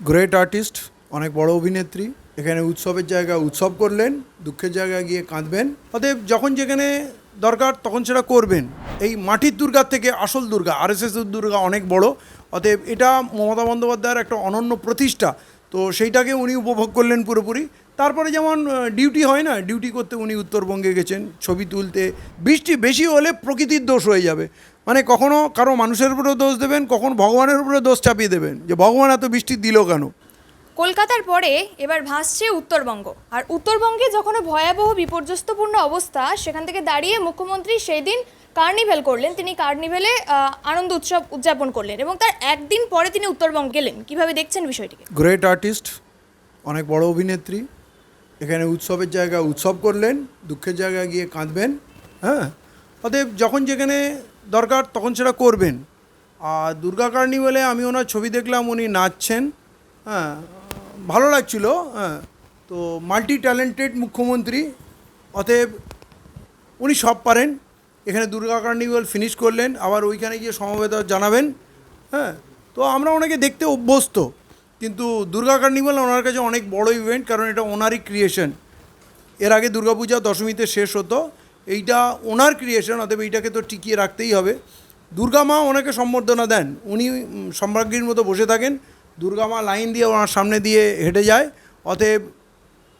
Great artist অনেক বড় অভিনেত্রী, এখানে উৎসবের জায়গা, উৎসব করলেন, দুঃখের জায়গায় গিয়ে কাঁদবেন। অতএব যখন যেখানে দরকার তখন সেটা করবেন। এই মাটির দুর্গার থেকে আসল দুর্গা আরএসএস দুর্গা অনেক বড়। অতএব এটা মমতা বন্দ্যোপাধ্যায়ের একটা অনন্য প্রতিষ্ঠা। তো সেইটাকে উনি উপভোগ করলেন পুরোপুরি। তারপরে যেমন ডিউটি হয় না ডিউটি করতে উনি উত্তরবঙ্গে গেছেন, ছবি তুলতে। বৃষ্টি বেশি হলে প্রকৃতির দোষ হয়ে যাবে। মানে কখনো কারও মানুষের উপরেও দোষ দেবেন কখনো ভগবানের উপরে দোষ চাপিয়ে দেবেন যে ভগবান এত বৃষ্টি দিল কেন? কলকাতার পরে এবার ভাসছে উত্তরবঙ্গ। আর উত্তরবঙ্গে যখন ভয়াবহ বিপর্যস্তপূর্ণ অবস্থা সেখান থেকে দাঁড়িয়ে মুখ্যমন্ত্রী সেই দিন কার্নিভেল করলেন। তিনি কার্নিভেলে আনন্দ উৎসব উদযাপন করলেন এবং তার একদিন পরে তিনি উত্তরবঙ্গ গেলেন। কীভাবে দেখছেন বিষয়টিকে? গ্রেট আর্টিস্ট অনেক বড় অভিনেত্রী। এখানে উৎসবের জায়গা উৎসব করলেন দুঃখের জায়গায় গিয়ে কাঁদবেন হ্যাঁ? অতএব যখন যেখানে দরকার, তখন সেটা করবেন। আর দুর্গা কার্নিভেলে আমি ওনার ছবি দেখলাম, উনি নাচছেন। হ্যাঁ ভালো লাগছিল হ্যাঁ। তো মাল্টি ট্যালেন্টেড মুখ্যমন্ত্রী, অতএব উনি সব পারেন। এখানে দুর্গা কার্নিভাল ফিনিশ করলেন, আবার ওইখানে গিয়ে সমবেত জানাবেন হ্যাঁ। তো আমরা ওনাকে দেখতে অভ্যস্ত, কিন্তু দুর্গা কার্নিভাল ওনার কাছে অনেক বড় ইভেন্ট কারণ এটা ওনারই ক্রিয়েশন এর আগে দুর্গাপূজা দশমীতে শেষ হতো এইটা ওনার ক্রিয়েশন অতএব এইটাকে তো টিকিয়ে রাখতেই হবে। দুর্গা মা ওনাকে সম্বর্ধনা দেন। উনি সম্রাজ্ঞীর মতো বসে থাকেন। দুর্গা মা লাইন দিয়ে ওনার সামনে দিয়ে হেঁটে যায়। অতএব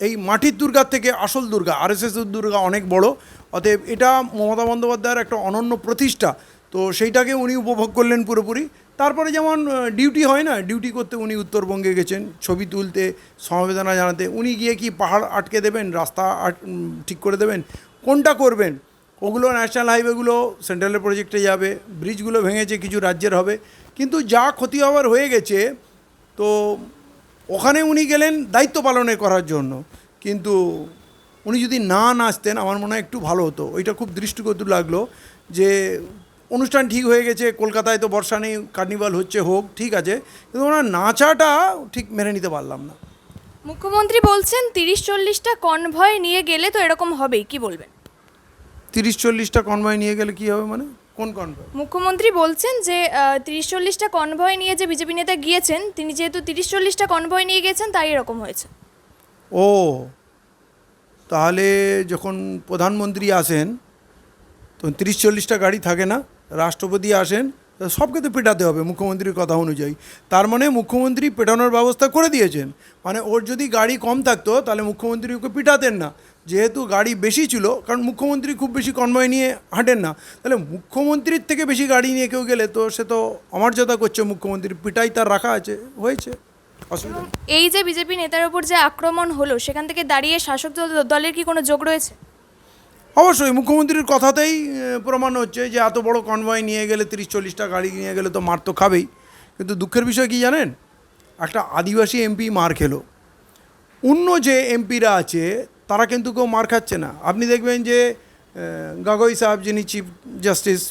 এই মাটির দুর্গার থেকে আসল দুর্গা আর এস দুর্গা অনেক বড়। অতএব এটা মমতা বন্দ্যোপাধ্যায়ের একটা অনন্য প্রতিষ্ঠা। তো সেইটাকে উনি উপভোগ করলেন পুরোপুরি। তারপরে যেমন ডিউটি হয় না ডিউটি করতে উনি উত্তরবঙ্গে গেছেন। ছবি তুলতে, সমবেদনা জানাতে। উনি গিয়ে কি পাহাড় আটকে দেবেন, রাস্তা ঠিক করে দেবেন? কোনটা করবেন? ওগুলো ন্যাশনাল হাইওয়েগুলো সেন্ট্রালের প্রজেক্টে যাবে ব্রিজগুলো ভেঙেছে, কিছু রাজ্যের হবে। কিন্তু যা ক্ষতি হওয়ার হয়ে গেছে, তো ওখানে উনি গেলেন দায়িত্ব পালনে করার জন্য। কিন্তু উনি যদি না নাচতেন, আমার মনে হয় একটু ভালো হতো। ওইটা খুব দৃষ্টিকটু লাগল যে অনুষ্ঠান ঠিক হয়ে গেছে, কলকাতায় তো বর্ষা নেই কার্নিভাল হচ্ছে, হোক, ঠিক আছে। কিন্তু ওনার নাচাটা ঠিক মেনে নিতে পারলাম না। মুখ্যমন্ত্রী বলছেন তিরিশ চল্লিশটা কনভয় নিয়ে গেলে তো এরকম হবেই কি বলবেন? তিরিশ চল্লিশটা কনভয় নিয়ে গেলে কী হবে মানে? কোন কনভয়? মুখ্যমন্ত্রী বলছেন যে তিরিশ চল্লিশটা কনভয় নিয়ে যে বিজেপি নেতা গিয়েছেন তিনি যেহেতু তিরিশ চল্লিশটা কনভয় নিয়ে গেছেন তাই এরকম হয়েছে। ও তাহলে যখন প্রধানমন্ত্রী আসেন তো তিরিশ চল্লিশটা গাড়ি থাকে না? রাষ্ট্রপতি আসেন সবকে তো পেটাতে হবে মুখ্যমন্ত্রীর কথা অনুযায়ী। তার মানে মুখ্যমন্ত্রী পেটানোর ব্যবস্থা করে দিয়েছেন। মানে ওর যদি গাড়ি কম থাকতো, তাহলে মুখ্যমন্ত্রী ওকে পিটাতেন না। যেহেতু গাড়ি বেশি ছিল, কারণ মুখ্যমন্ত্রী খুব বেশি কনভয় নিয়ে হাঁটেন না। তাহলে মুখ্যমন্ত্রীর থেকে বেশি গাড়ি নিয়ে কেউ গেলে তো সে তো অমর্যাদা করছে মুখ্যমন্ত্রী পিটাই তার রাখা আছে, হয়েছে। অসুবিধা এই যে বিজেপি নেতার ওপর যে আক্রমণ হলো, সেখান থেকে দাঁড়িয়ে শাসক দল- দলের কি কোনো যোগ রয়েছে? অবশ্যই মুখ্যমন্ত্রীর কথাতেই প্রমাণ হচ্ছে যে এত বড় কনভয় নিয়ে গেলে তিরিশ চল্লিশটা গাড়ি নিয়ে গেলে তো মার তো খাবেই। কিন্তু দুঃখের বিষয় কি জানেন? একটা আদিবাসী এমপি মার খেলো। অন্য যে এমপিরা আছে তারা কিন্তু কেউ মার খাচ্ছে না। আপনি দেখবেন যে এ, গাগই সাহেব যিনি chief justice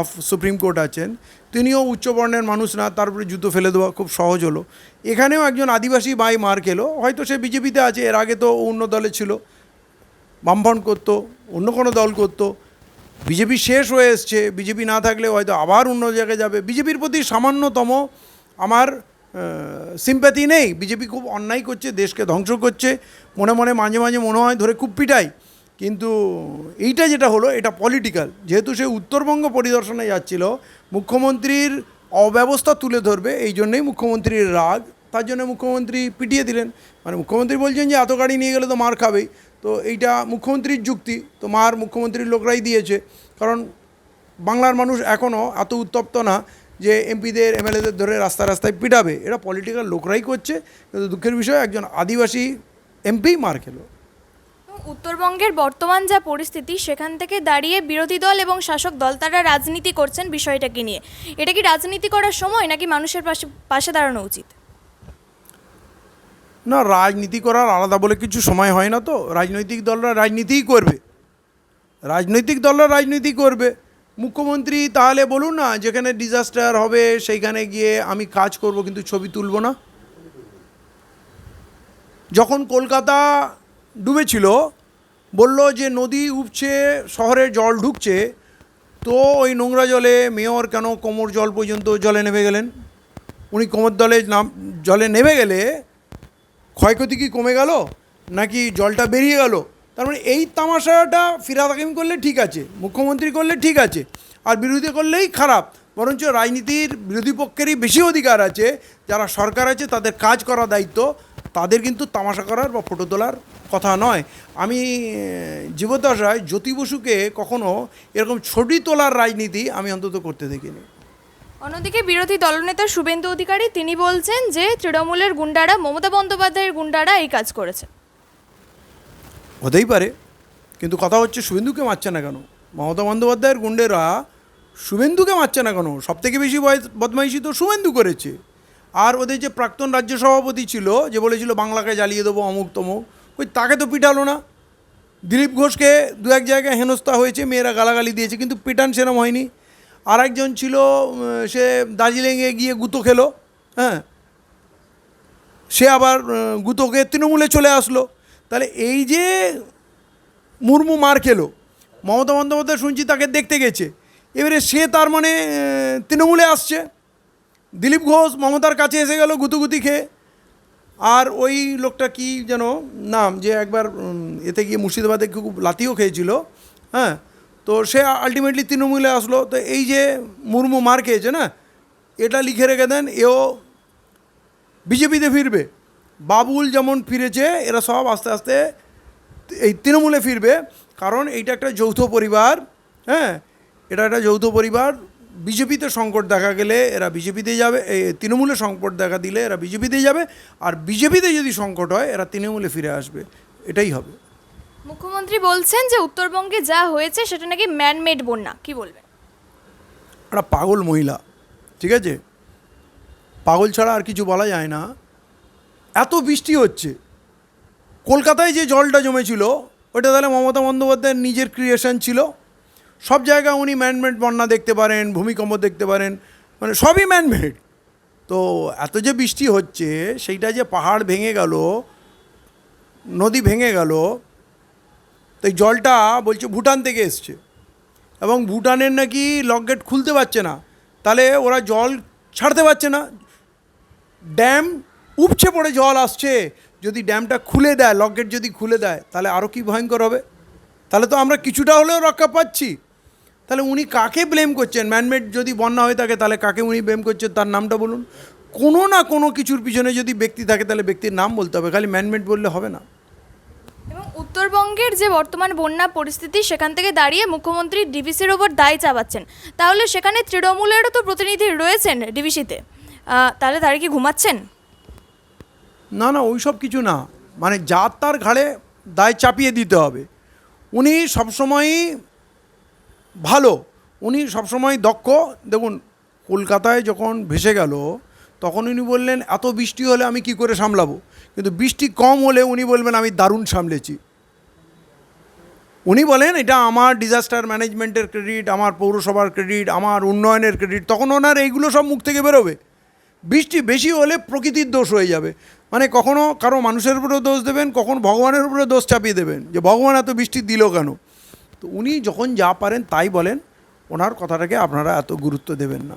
of supreme court আছেন তিনিও উচ্চবর্ণের মানুষ না তার উপরে জুতো ফেলে দেওয়া খুব সহজ হলো। এখানেও একজন আদিবাসী ভাই মার খেলো। হয়তো সে বিজেপিতে আছে এর আগে তো অন্য দলে ছিল। বামফ্রন্ট করতো, অন্য কোনো দল করতো। বিজেপি শেষ হয়ে এসছে, বিজেপি না থাকলে হয়তো আবার অন্য জায়গায় যাবে। বিজেপির প্রতি সামান্যতম আমার সিম্প্যাথি নেই। বিজেপি খুব অন্যায় করছে, দেশকে ধ্বংস করছে। মনে মনে মাঝে মাঝে মনে হয় ধরে খুব পিটাই। কিন্তু এইটা যেটা হলো, এটা পলিটিক্যাল যেহেতু সে উত্তরবঙ্গ পরিদর্শনে যাচ্ছিল, মুখ্যমন্ত্রীর অব্যবস্থা তুলে ধরবে, এই জন্যই মুখ্যমন্ত্রীর রাগ। তার জন্য মুখ্যমন্ত্রী পিটিয়ে দিলেন। মানে মুখ্যমন্ত্রী বলছেন যে, এত গাড়ি নিয়ে গেলে তো মার খাবেই। তো এইটা মুখ্যমন্ত্রীর যুক্তি, তো মার মুখ্যমন্ত্রীর লোকরাই দিয়েছে। কারণ বাংলার মানুষ এখনও এত উত্তপ্ত না যে এমপিদের, এমএলএদের ধরে রাস্তা রাস্তায় পিটাবে। এটা পলিটিক্যাল লোকরাই করছে, কিন্তু দুঃখের বিষয় একজন আদিবাসী এমপি মার খেলো। উত্তরবঙ্গের বর্তমান যা পরিস্থিতি, সেখান থেকে দাঁড়িয়ে বিরোধী দল এবং শাসক দল তারা রাজনীতি করছেন বিষয়টাকে নিয়ে। এটা কি রাজনীতি করার সময় নাকি মানুষের পাশে পাশে দাঁড়ানো উচিত? না, রাজনীতি করার আলাদা বলে কিছু সময় হয় না তো। রাজনৈতিক দলরা রাজনীতিই করবে। রাজনৈতিক দলরা রাজনীতি করবে। মুখ্যমন্ত্রী তাহলে বলুন না, যেখানে ডিজাস্টার হবে, সেইখানে গিয়ে আমি কাজ করব, কিন্তু ছবি তুলব না। যখন কলকাতা ডুবেছিল, বলল যে নদী উপছে, শহরে জল ঢুকছে, তো ওই নোংরা জলে মেয়র কেন কোমর জল পর্যন্ত জলে নেমে গেলেন? উনি কোমর দলে নাম, জলে নেমে গেলে ক্ষয়ক্ষতি কি কমে গেল? নাকি জলটা বেরিয়ে গেল? তার মানে এই তামাশাটা ফিরাদ হাকিম করলে ঠিক আছে মুখ্যমন্ত্রী করলে ঠিক আছে আর বিরোধী করলেই খারাপ। বরঞ্চ রাজনীতির বিরোধী পক্ষেরই বেশি অধিকার আছে যারা সরকার আছে তাদের কাজ করা দায়িত্ব তাদের কিন্তু তামাশা করার বা ফটো তোলার কথা নয়। আমি আহ, জীবদ্দশায় জ্যোতি বসুকে কখনো এরকম ছবি তোলার রাজনীতি আমি অন্তত করতে দেখিনি। অন্যদিকে বিরোধী দলনেতা শুভেন্দু অধিকারী, তিনি বলছেন যে তৃণমূলের গুন্ডারা, মমতা বন্দ্যোপাধ্যায়ের গুন্ডারা এই কাজ করেছে হতেই পারে, কিন্তু কথা হচ্ছে শুভেন্দুকে মারছে না কেন? মমতা বন্দ্যোপাধ্যায়ের গুন্ডেরা শুভেন্দুকে মারছে না কেন? সব থেকে বেশি বদমাইশি তো শুভেন্দু করেছে। আর ওদের যে প্রাক্তন রাজ্য সভাপতি ছিল, যে বলেছিল বাংলাকে জ্বালিয়ে দেবো অমুক তমুক, ওই তাকে তো পিটালো না। দিলীপ ঘোষকে দু এক জায়গায় হেনস্থা হয়েছে, মেয়েরা গালাগালি দিয়েছে, কিন্তু পিটান সেরম হয়নি। আর একজন ছিল সে দার্জিলিংয়ে গিয়ে গুঁতো খেলো হ্যাঁ। সে আবার গুঁতোকে তৃণমূলে চলে আসলো। তাহলে এই যে মুর্মু মার খেলো, মমতা বন্দ্যোপাধ্যায় শুনছি তাকে দেখতে গেছে। এবারে সে তার মানে তৃণমূলে আসছে। দিলীপ ঘোষ মমতার কাছে এসে গেল গুতুগুতি খেয়ে। আর ওই লোকটা কি যেন নাম, যে একবার এতে গিয়ে মুর্শিদাবাদে খুব লাতিও খেয়েছিল হ্যাঁ। তো সে আলটিমেটলি তৃণমূলে আসলো। তো এই যে মুর্মু মার খেয়েছে না, এটা লিখে রেখে দেন, এও বিজেপিতে ফিরবে। বাবুল যেমন ফিরেছে, এরা সব আস্তে আস্তে এই তৃণমূলে ফিরবে। কারণ এইটা একটা যৌথ পরিবার হ্যাঁ? এটা একটা যৌথ পরিবার। বিজেপিতে সংকট দেখা গেলে এরা বিজেপিতে যাবে তৃণমূলে সংকট দেখা দিলে এরা বিজেপিতে যাবে। আর বিজেপিতে যদি সংকট হয়, এরা তৃণমূলে ফিরে আসবে। এটাই হবে। মুখ্যমন্ত্রী বলছেন যে উত্তরবঙ্গে যা হয়েছে সেটা নাকি ম্যানমেড বন্যা। কি বলবেন? একটা পাগল মহিলা, ঠিক আছে? পাগল ছাড়া আর কিছু বলা যায় না। এত বৃষ্টি হচ্ছে। কলকাতায় যে জলটা জমেছিল ওটা তাহলে মমতা বন্দ্যোপাধ্যায়ের নিজের ক্রিয়েশন ছিল। সব জায়গায় উনি ম্যানমেড বন্যা দেখতে পারেন, ভূমিকম্প দেখতে পারেন মানে সবই ম্যানমেড তো এত যে বৃষ্টি হচ্ছে, সেইটা যে পাহাড় ভেঙে গেল, নদী ভেঙে গেল তো এই জলটা বলছে ভুটান থেকে এসছে। এবং ভুটানের নাকি লক গেট খুলতে পারছে না। তাহলে ওরা জল ছাড়তে পারছে না। ড্যাম উপচে পড়ে জল আসছে। যদি ড্যামটা খুলে দেয়, লক গেট যদি খুলে দেয়, তাহলে আরও কি ভয়ঙ্কর হবে? তাহলে তো আমরা কিছুটা হলেও রক্ষা পাচ্ছি। তাহলে উনি কাকে ব্লেম করছেন? ম্যানমেড যদি বন্যা হয়ে থাকে, তাহলে কাকে উনি ব্লেম করছেন? তার নামটা বলুন। কোনো না কোনো কিছুর পিছনে যদি ব্যক্তি থাকে, তাহলে ব্যক্তির নাম বলতে হবে। খালি ম্যানমেড বললে হবে না। উত্তরবঙ্গের যে বর্তমান বন্যা পরিস্থিতি, সেখান থেকে দাঁড়িয়ে মুখ্যমন্ত্রী ডিভিসির ওপর দায় চাপাচ্ছেন। তাহলে সেখানে তৃণমূলেরও তো প্রতিনিধি রয়েছেন ডিভিসিতে। তাহলে তারা কি ঘুমাচ্ছেন? না না ওই সব কিছু না। মানে যার তার ঘাড়ে দায় চাপিয়ে দিতে হবে। উনি সবসময়ই ভালো, উনি সবসময় দক্ষ। দেখুন, কলকাতায় যখন ভেসে গেল, তখন উনি বললেন, এত বৃষ্টি হলে আমি কি করে সামলাবো? কিন্তু বৃষ্টি কম হলে উনি বলবেন, আমি দারুণ সামলেছি। উনি বলেন, এটা আমার ডিজাস্টার ম্যানেজমেন্টের ক্রেডিট আমার পৌরসভার ক্রেডিট আমার উন্নয়নের ক্রেডিট তখন ওনার এইগুলো সব মুখ থেকে বেরোবে। বৃষ্টি বেশি হলে প্রকৃতির দোষ হয়ে যাবে। মানে কখনো কারও মানুষের উপরেও দোষ দেবেন, কখনো ভগবানের উপরে দোষ চাপিয়ে দেবেন যে, ভগবান এত বৃষ্টি দিল কেন? তো উনি যখন যা পারেন তাই বলেন, ওনার কথাটাকে আপনারা এত গুরুত্ব দেবেন না।